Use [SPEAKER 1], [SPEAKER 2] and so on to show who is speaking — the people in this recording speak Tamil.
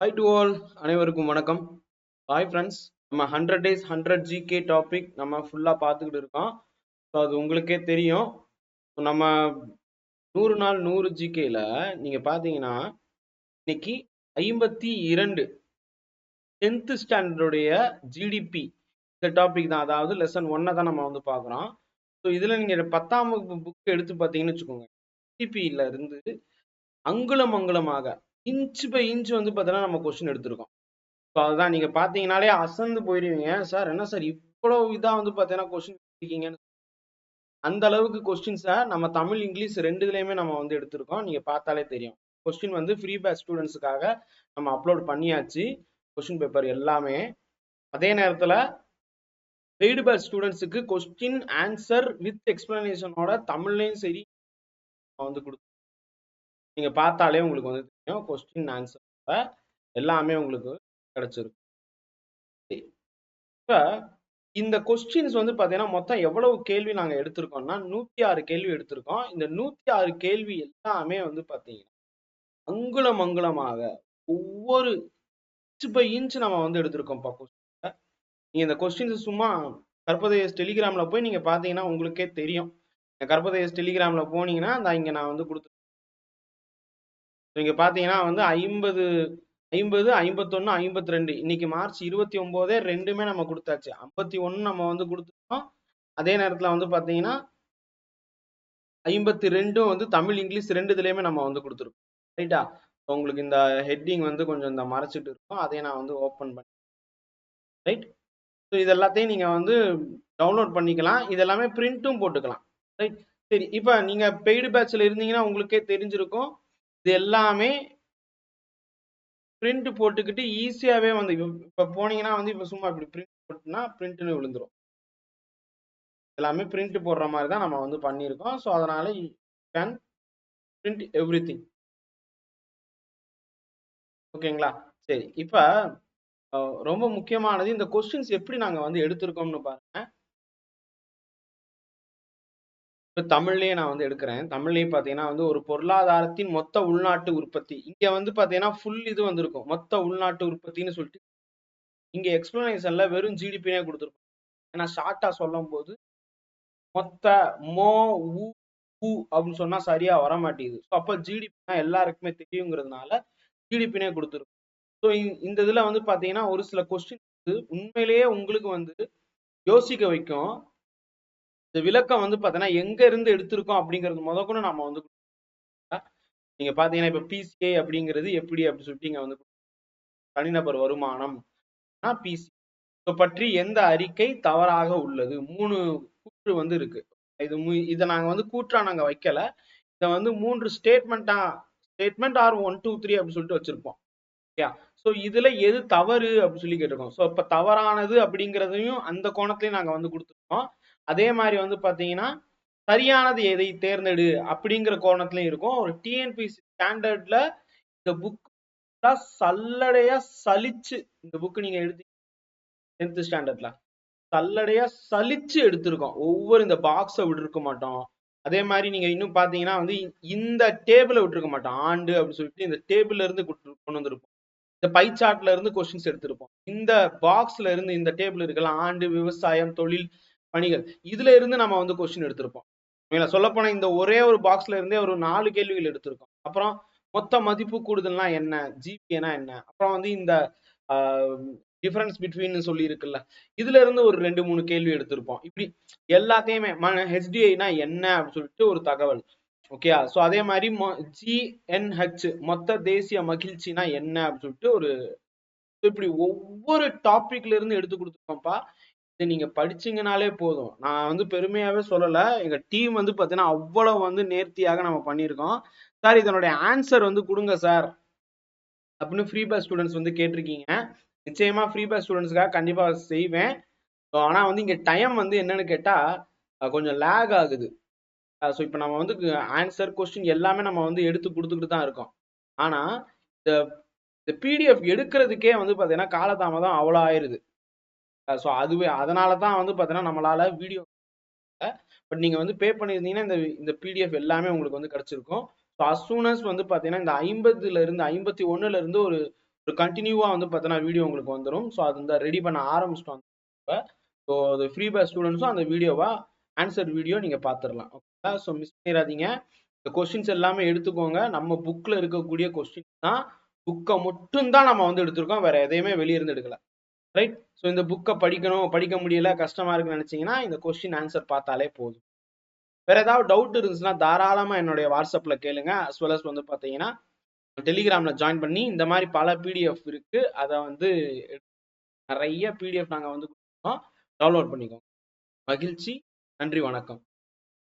[SPEAKER 1] ஹாய் டு ஆல் அனைவருக்கும் வணக்கம். ஹாய் ஃப்ரெண்ட்ஸ் நம்ம hundred days hundred GK topic நம்ம ஃபுல்லாக பார்த்துக்கிட்டு இருக்கோம். ஸோ அது உங்களுக்கே தெரியும். நம்ம நூறு நாள் நூறு ஜிகேல நீங்கள் பார்த்தீங்கன்னா இன்னைக்கு ஐம்பத்தி இரண்டு டென்த்து ஸ்டாண்டர்டுடைய ஜிடிபி இந்த டாபிக் தான். அதாவது லெசன் ஒன்னை தான் நம்ம வந்து பார்க்குறோம். ஸோ இதில் நீங்கள் பத்தாம் வகுப்பு புக் எடுத்து பார்த்தீங்கன்னு வச்சுக்கோங்க. ஜிடிபியில இருந்து அங்குலம் அங்குலமாக இன்ச் பை இன்ச் வந்து பார்த்தீங்கன்னா நம்ம கொஸ்டின் எடுத்திருக்கோம். ஸோ அதுதான் நீங்கள் பார்த்தீங்கனாலே அசந்து போயிடுவீங்க சார் என்ன சார் இவ்வளோ இதாக வந்து பார்த்தீங்கன்னா கொஸ்டின் இருக்கீங்கன்னு அந்த அளவுக்கு கொஸ்டின்ஸை நம்ம தமிழ் இங்கிலீஷ் ரெண்டுலேயுமே நம்ம வந்து எடுத்திருக்கோம். நீங்கள் பார்த்தாலே தெரியும். கொஸ்டின் வந்து ஃப்ரீ பேஸ் ஸ்டூடெண்ட்ஸுக்காக நம்ம அப்லோட் பண்ணியாச்சு. கொஸ்டின் பேப்பர் எல்லாமே. அதே நேரத்தில் பெய்டு பேட்ச் ஸ்டூடெண்ட்ஸுக்கு கொஸ்டின் ஆன்சர் வித் எக்ஸ்பிளனேஷனோட தமிழ்லையும் சரி வந்து கொடுத்து நீங்கள் பார்த்தாலே உங்களுக்கு வந்து தெரியும். கொஸ்டின் ஆன்சர் எல்லாமே உங்களுக்கு கிடைச்சிருக்கும். இப்போ இந்த கொஸ்டின்ஸ் வந்து பார்த்தீங்கன்னா மொத்தம் எவ்வளவு கேள்வி நாங்கள் எடுத்திருக்கோம்னா நூற்றி ஆறு கேள்வி எடுத்திருக்கோம். இந்த நூற்றி ஆறு கேள்வி எல்லாமே வந்து பார்த்தீங்கன்னா அங்குலம் அங்குலமாக ஒவ்வொரு இன்ச் பை இன்ச் நம்ம வந்து எடுத்திருக்கோம்ப்பா கொஸ்டின் நீங்கள் இந்த கொஸ்டின்ஸ் சும்மா கற்பதேஸ் டெலிகிராமில் போய் நீங்கள் பார்த்தீங்கன்னா உங்களுக்கே தெரியும். இந்த டெலிகிராம்ல டெலிகிராமில் போனீங்கன்னா அந்த இங்கே நான் வந்து கொடுத்து இங்கே பார்த்தீங்கன்னா வந்து ஐம்பது ஐம்பது ஐம்பத்தொன்று ஐம்பத்தி ரெண்டு இன்னைக்கு மார்ச் இருபத்தி ஒம்போதே ரெண்டுமே நம்ம கொடுத்தாச்சு. ஐம்பத்தி ஒன்று நம்ம வந்து கொடுத்துருக்கோம் அதே நேரத்தில் வந்து பார்த்தீங்கன்னா ஐம்பத்தி ரெண்டும் வந்து தமிழ் இங்கிலீஷ் ரெண்டுதுலேயுமே நம்ம வந்து கொடுத்துருக்கோம். ரைட்டா உங்களுக்கு இந்த ஹெட்டிங் வந்து கொஞ்சம் இந்த மறைச்சிட்டு இருக்கும். அதே நான் வந்து ஓப்பன் பண்ணி ரைட் ஸோ இது எல்லாத்தையும் நீங்கள் வந்து டவுன்லோட் பண்ணிக்கலாம். இது எல்லாமே பிரிண்ட்டும் போட்டுக்கலாம். ரைட் சரி இப்போ நீங்கள் பெய்டு பேட்சில் இருந்தீங்கன்னா உங்களுக்கே தெரிஞ்சிருக்கும். இது எல்லாமே பிரிண்ட் போட்டுக்கிட்டு ஈஸியாகவே வந்து இப்போ போனீங்கன்னா வந்து இப்போ சும்மா இப்படி பிரிண்ட் போட்டுனா பிரிண்ட்னு விழுந்துரும். எல்லாமே பிரிண்ட் போடுற மாதிரி தான் நம்ம வந்து பண்ணியிருக்கோம். ஸோ அதனால கேன் பிரிண்ட் எவ்ரி திங் ஓகேங்களா? சரி இப்போ ரொம்ப முக்கியமானது இந்த கொஸ்டின்ஸ் எப்படி நாங்கள் வந்து எடுத்திருக்கோம்னு பாருங்க. இப்போ தமிழ்லேயே நான் வந்து எடுக்கிறேன். தமிழ்லேயே பார்த்தீங்கன்னா வந்து ஒரு பொருளாதாரத்தின் மொத்த உள்நாட்டு உற்பத்தி. இங்கே வந்து பார்த்தீங்கன்னா ஃபுல் இது வந்திருக்கும். மொத்த உள்நாட்டு உற்பத்தின்னு சொல்லிட்டு இங்கே எக்ஸ்பிளனேஷன்ல வெறும் ஜிடிபினே கொடுத்துருக்கோம் ஏன்னா ஷார்ட்டாக சொல்லும் போது மொத்த மோ உ உ அப்படின்னு சொன்னால் சரியாக வர மாட்டேங்குது. ஸோ அப்போ ஜிடிபினா எல்லாருக்குமே தெரியுங்கிறதுனால ஜிடிபினே கொடுத்துருக்கோம் ஸோ இந்த இதில் வந்து பார்த்தீங்கன்னா ஒரு சில கொஸ்டின் உண்மையிலேயே உங்களுக்கு வந்து யோசிக்க வைக்கும். இந்த விளக்கம் வந்து பார்த்தீங்கன்னா எங்க இருந்து எடுத்திருக்கோம் அப்படிங்கிறது முத கூட நம்ம வந்து நீங்க பாத்தீங்கன்னா இப்ப பிசிஏ அப்படிங்கிறது எப்படி அப்படி சொல்லிட்டு இங்க வந்து தனிநபர் வருமானம் பிசி பற்றி எந்த அறிக்கை தவறாக உள்ளது? மூணு கூற்று வந்து இருக்கு. இது இதை நாங்க வந்து கூற்றா நாங்க வைக்கல. இதை வந்து மூன்று ஸ்டேட்மெண்டா statement or one two three அப்படின்னு சொல்லிட்டு வச்சிருப்போம். ஓகே ஸோ இதுல எது தவறு அப்படின்னு சொல்லி கேட்டிருக்கோம். ஸோ இப்ப தவறானது அப்படிங்கிறதையும் அந்த கோணத்திலையும் நாங்க வந்து கொடுத்துருக்கோம். அதே மாதிரி வந்து பாத்தீங்கன்னா சரியானது எதை தேர்ந்தெடு அப்படிங்கிற கோணத்துலயும் இருக்கும். ஒரு டிஎன்பிசி ஸ்டாண்டர்ட்ல இந்த புக் சல்லடையா சலிச்சு இந்த புக் நீங்க எடுத்து டென்த் ஸ்டாண்டர்ட்ல சல்லடையா சலிச்சு எடுத்திருக்கோம். ஒவ்வொரு இந்த பாக்ஸை விட்டுருக்க மாட்டோம். அதே மாதிரி நீங்க இன்னும் பாத்தீங்கன்னா வந்து இந்த டேபிளை விட்டுருக்க மாட்டோம். ஆண்டு அப்படின்னு சொல்லிட்டு இந்த டேபிள்ல இருந்து கொண்டு வந்திருப்போம். இந்த பை சார்ட்ல இருந்து கொஸ்டின்ஸ் எடுத்திருப்போம். இந்த பாக்ஸ்ல இருந்து இந்த டேபிள் இருக்கலாம் ஆண்டு விவசாயம் தொழில் பணிகள். இதுல இருந்து நம்ம வந்து கொஸ்டின் எடுத்திருப்போம். சொல்ல போனா இந்த ஒரே ஒரு பாக்ஸ்ல இருந்தே ஒரு நாலு கேள்விகள் எடுத்திருக்கோம். அப்புறம் மொத்த மதிப்பு கூடுதல்னா என்ன? ஜிபினா என்ன? அப்புறம் வந்து இந்த டிஃபரன்ஸ் பிட்வீன் சொல்லி இருக்குல்ல இதுல இருந்து ஒரு ரெண்டு மூணு கேள்வி எடுத்திருப்போம். இப்படி எல்லாத்தையுமே ஹெச்டிஐனா என்ன அப்படின்னு சொல்லிட்டு ஒரு தகவல். ஓகே ஸோ அதே மாதிரி ஜிஎன்ஹெச் மொத்த தேசிய மகிழ்ச்சினா என்ன அப்படின்னு சொல்லிட்டு ஒரு இப்படி ஒவ்வொரு டாபிக்ல இருந்து எடுத்து கொடுத்துருக்கோம்ப்பா. நீங்க படிச்சீங்கனாலே போதும். நான் வந்து பெருமையாவே சொல்லல. எங்க டீம் வந்து பாத்தீங்கன்னா அவ்வளவு வந்து நேர்த்தியாக நம்ம பண்ணியிருக்கோம். சார் இதனுடைய ஆன்சர் வந்து கொடுங்க சார் அப்படின்னு ஃப்ரீ பேஸ் ஸ்டூடெண்ட்ஸ் வந்து கேட்டிருக்கீங்க. நிச்சயமா ஃப்ரீ பேஸ் ஸ்டூடெண்ட்ஸ்க்காக கண்டிப்பா செய்வேன். ஆனா வந்து இங்க டைம் வந்து என்னன்னு கேட்டா கொஞ்சம் லேக் ஆகுது. ஸோ இப்போ நம்ம வந்து ஆன்சர் கொஸ்டின் எல்லாமே நம்ம வந்து எடுத்து கொடுத்துக்கிட்டு தான் இருக்கோம். ஆனால் இந்த இந்த பிடிஎஃப் எடுக்கிறதுக்கே வந்து பார்த்தீங்கன்னா காலதாமதம் அவ்வளோ ஆயிடுது ஸோ அதுவே அதனால தான் வந்து பார்த்தீங்கன்னா நம்மளால வீடியோ பட் நீங்கள் வந்து பே பண்ணியிருந்தீங்கன்னா இந்த இந்த பிடிஎஃப் எல்லாமே உங்களுக்கு வந்து கிடச்சிருக்கும். ஸோ அஸ் வந்து பார்த்தீங்கன்னா இந்த ஐம்பதுலேருந்து ஐம்பத்தி ஒன்றுலேருந்து ஒரு ஒரு கண்டினியூவாக வந்து பார்த்தீங்கன்னா வீடியோ உங்களுக்கு வந்துடும் ஸோ அது இந்த ரெடி பண்ண ஆரம்பிச்சிட்டோம். இப்போ ஸோ அது ஃப்ரீ பேஸ் ஸ்டூடெண்ட்ஸும் அந்த வீடியோவாக ஆன்சர் வீடியோ நீங்கள் பார்த்துடலாம் ஓகேங்களா ஸோ மிஸ் பண்ணிடாதீங்க இந்த கொஸ்டின்ஸ் எல்லாமே எடுத்துக்கோங்க. நம்ம புக்கில் இருக்கக்கூடிய கொஸ்டின் தான். புக்கை மட்டும்தான் நம்ம வந்து எடுத்திருக்கோம். வேற எதையுமே வெளியே இருந்து எடுக்கல. ரைட் ஸோ இந்த புக்கை படிக்கணும் படிக்க முடியல கஷ்டமா இருக்குன்னு நினைச்சீங்கன்னா இந்த கொஸ்டின் ஆன்சர் பார்த்தாலே போதும். வேற ஏதாவது டவுட் இருந்துச்சுன்னா தாராளமா என்னுடைய வாட்ஸ்அப்ல கேளுங்க. அஸ் வெல் அஸ் வந்து பாத்தீங்கன்னா டெலிகிராம்ல ஜாயின் பண்ணி இந்த மாதிரி பல பிடிஎஃப் இருக்கு. அதை வந்து நிறைய பிடிஎஃப் நாங்கள் வந்து கொடுத்தோம் டவுன்லோட் பண்ணிக்கோங்க. மகிழ்ச்சி. நன்றி வணக்கம்.